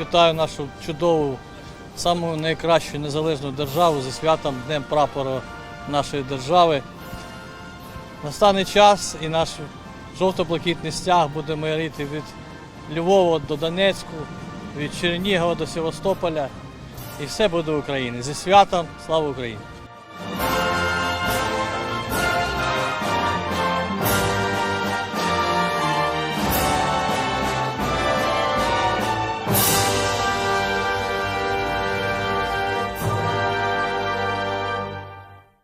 вітаю нашу чудову, саму найкращу незалежну державу зі святом Днем прапора нашої держави. Настане час і наш жовто-блакитний стяг буде майоріти від Львова до Донецьку, від Чернігова до Севастополя. І все буде Україна. Зі святом, слава Україні!